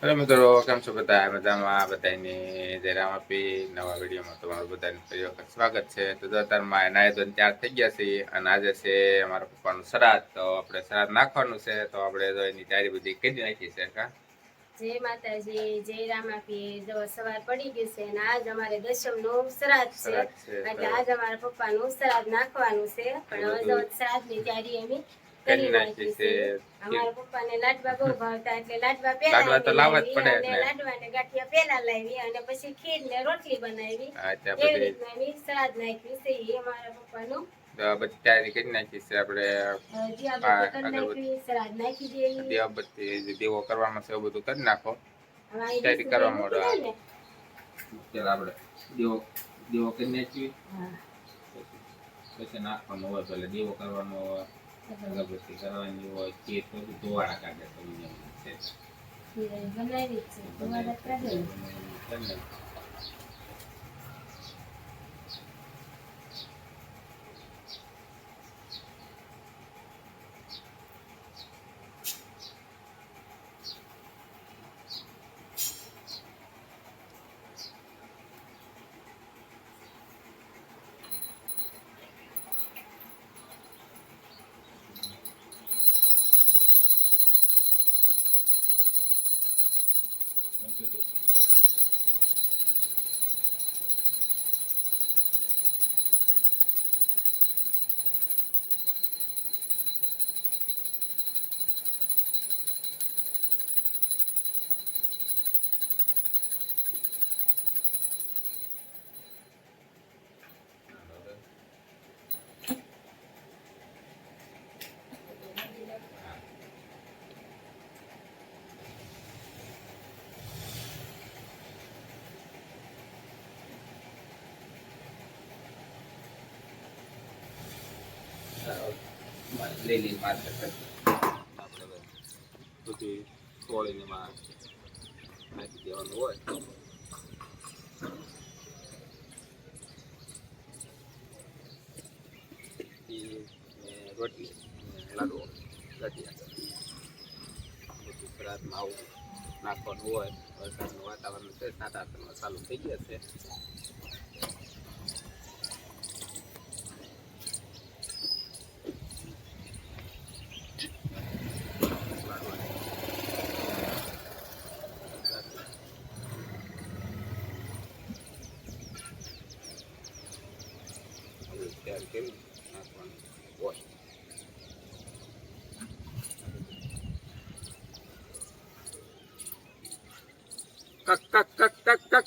Hello મિત્રો કેમ છો બધા? મજામાં બધાની જયરામ આપી. નવા વિડીયોમાં તમારું બધાને ફરી વખત સ્વાગત છે. તો દોતારમાં નાય ધોઈને તૈયાર થઈ ગયા છીએ અને આજે છે અમારા પપ્પાનું શ્રાદ્ધ. તો આપણે શ્રાદ્ધ નાખવાનું છે. તો આપણે તો એની તૈયારી બધી કરી નાખી છે કા? જય માતાજી જય રામાપી જો સવાર પડી ગયું છે અને આજ અમારે દશમનું શ્રાદ્ધ છે એટલે આજ અમારા પપ્પા નું શ્રાદ્ધ નાખવાનું છે. પણ હવે શ્રાદ્ધની તૈયારી અમે કરી નાખી નાખી છે. છે. અમારા પપ્પા ને લાડવા બહુ ભાવતા એટલે લાડવા લાડવા તો લાવવા જ પડે ને. લાડવા ને ગાંઠિયા પેલા લાવી અને પછી ખીર ને રોટલી બનાવી. એવી રીતના નાખ્યું છે એ અમારા પપ્પાનું. બધી તૈયારી કરી નાખી છે આપણે. નાખી નાખી દેવી દીવાબત્તી જે દીવો કરવામાં છે એવું બધું કરી નાખો. તૈયારી કરવા માંડો. આપણે દીવો દીવો કરી નાખી હા. પછી નાખવાનું હોય પેલા દીવો કરવાનો હોય. અગરબત્તી કરવાની હોય તો બધું ધોવાળા કાઢે તો ખીર બનાવી છે вот этот. ને. માર્કેટ આપણે બધી તોડીને નાખી દેવાનું હોય. રોટલી લાડુ લાડવો બધું શ્રાદ્ધમાં આવું નાખવાનું હોય. વરસાદનું વાતાવરણ છે, સાત આઠમાં ચાલુ થઈ ગયા છે. they are killed as one washed. Kak, kak, kak, kak, kak.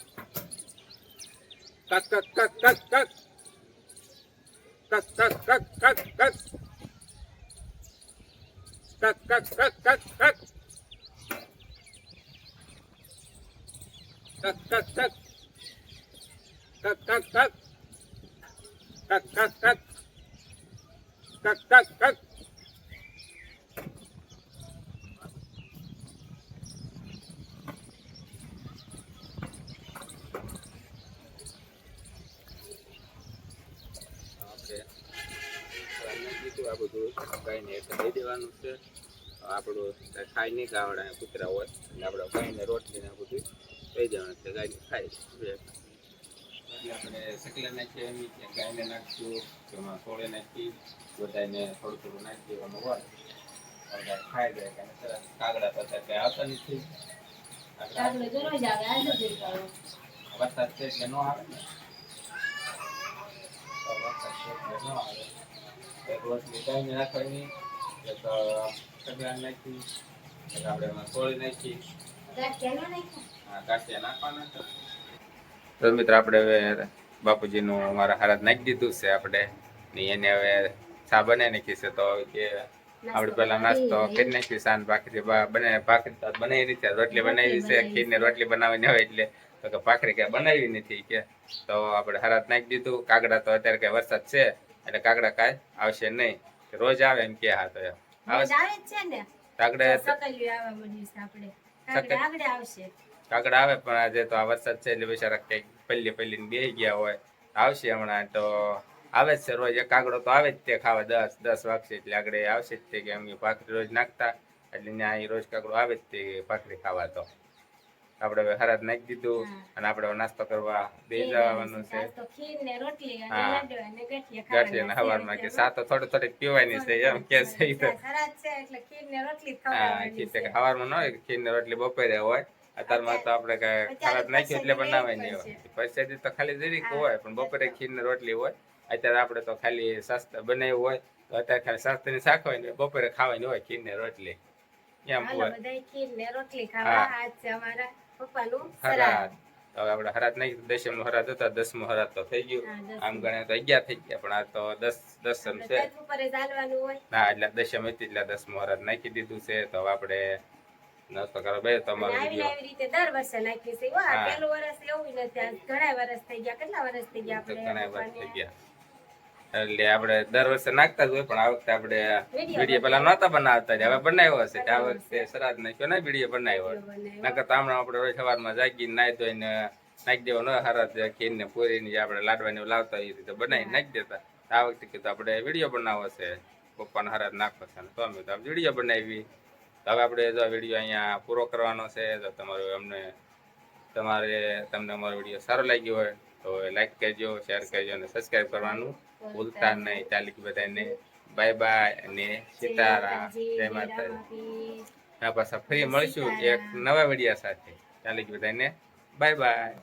Kak, kak, kak, kak, kak. Kak, kak, kak, kak, kak. Kak, kak, kak, kak, kak. Kak, kak, kak. Kak, kak, kak. કક કક કક કક કક કક આ બધું ગાયને એટલે દઈ દેવાનું છે. આપણું ખાઈ નહીં ગાવડા કૂતરા હોય. એટલે ગાયને રોટલી ને બધું દઈ દેવાનું છે. ગાયને ખાય એટલે આપણે સકલા નાખીએ એમ ગાયને નાખશું એમાં સોળે નાખી બધાને થોડું થોડું નાખી દેવાનું હોય. ખાઈ જાય કારણ સરસ કાગડા તો કંઈ આવતા નથી. વરસાદ છે ન આવે ને? વરસાદ છે ન આવે. એક રોટલી ગાયને એક સગલા નાખી એક આપણે એમાં સોળી નાખી? આ ગાંઠિયા નાખવાના તો મિત્ર આપણે હવે બાપુજીનું અમારા હારાત નાખી દીધું છે આપણે. ને એને હવે ચા બનાવી નાખી છે તો કે આપણે પેલા નાસ્તો કરી નાખ્યું સાંજ ભાખરી બનાવી ભાખરી બનાવી રીતે રોટલી બનાવી છે. ખીર ને રોટલી બનાવીને હોય એટલે તો કે ભાખરી કે બનાવી નથી કે. તો આપણે હારાત નાખી દીધું. કાગડા તો અત્યારે કઈ વરસાદ છે એટલે કાગડા કાંઈ આવશે નહીં. રોજ આવે એમ કે હા તો આવે આવે છે ને. કાગડા આપણે. કાગડા આવશે. કાગડા આવે પણ આજે તો આ વરસાદ છે એટલે બિચારા કંઈક પલ્લી પલ્લીને બેસી ગયા હોય. આવશે હમણાં તો આવે જ છે રોજ એક કાગડો તો આવે જ તે ખાવા દસ દસ વાગશે એટલે આગળ આવશે જ તે કે અમે ભાખરી રોજ નાખતા એટલે ત્યાં રોજ કાગડો આવે જ તે ભાખરી ખાવા તો. આપણે હવે હરાજ નાખી દીધું અને આપણે નાસ્તો કરવા બે જવાનું છે. ને ગાંઠિયા ગાંઠિયા હવારમાં કે સા તો થોડી થોડી પીવાની છે એમ કે ને છે. હવારમાં ન હોય ખીર ને રોટલી બપોરે હોય. અત્યારમાં તો આપણે કઈ ખરાબ નાખ્યું એટલે બનાવવાની લેવી હોય પરસાદી તો ખાલી જરીક હોય પણ બપોરે ખીર ને રોટલી હોય અત્યારે આપણે તો ખાલી સસ્તા બનાવ્યું હોય તો અત્યારે ખાલી સસ્તાની શાક હોય ને બપોરે ખાવાની હોય ખીર ને રોટલી. એમ હોય. બધાય ખીર ને રોટલી ખાવા. આજ છે અમારા પપ્પાનું હરાત હવે આપણે હરાત નહીં દસમનું હરાત હતા દસમું હરાત તો થઈ ગયું. આમ ગણે તો અગિયાર થઈ ગયા પણ આ તો દસ દસમ છે. ના એટલે દશમ હતી એટલે દસમું હરાત નાખી દીધું છે. તો આપણે નાસ્તો કરો બે તમારો આવી આવી રીતે દર વર્ષે નાખી છે વા. પેલું વર્ષ એવું નથી ઘણા વર્ષ થઈ ગયા કેટલા વર્ષ થઈ ગયા આપણે ઘણા વર્ષ થઈ ગયા. એટલે આપણે દર વર્ષે નાખતા જ હોય પણ આ વખતે આપણે વીડિયો પેલા નહોતા બનાવતા હવે બનાવ્યો હશે આ વખતે સરાજ નાખ્યો ને વીડિયો બનાવ્યો. નકર તો હમણાં આપણે રોજ સવારમાં જાગીને નાહી ધોઈને નાખી ખીર ને પૂરી ને જે આપણે લાડવાની લાવતા એ રીતે બનાવીને નાખી દેતા. આ વખતે કીધું આપણે વીડિયો બનાવવો છે પપ્પાને હરાત નાખવા છે. તો અમે તો વીડિયો બનાવી. તો હવે આપણે જો વીડિયો અહીંયા પૂરો કરવાનો છે, તો તમારું અમને, તમારે, તમને અમારો વીડિયો સારો લાગ્યો હોય, તો લાઈક કરજો શેર કરજો અને સબસ્ક્રાઈબ કરવાનું ભૂલતા નહીં. ચાલી બધાને. બાય બાય અને સીતારામ. જય માતાજી. માતાજી પાછા ફરી મળીશું એક નવા વિડીયા સાથે. ચાલી બધાને. Bye bye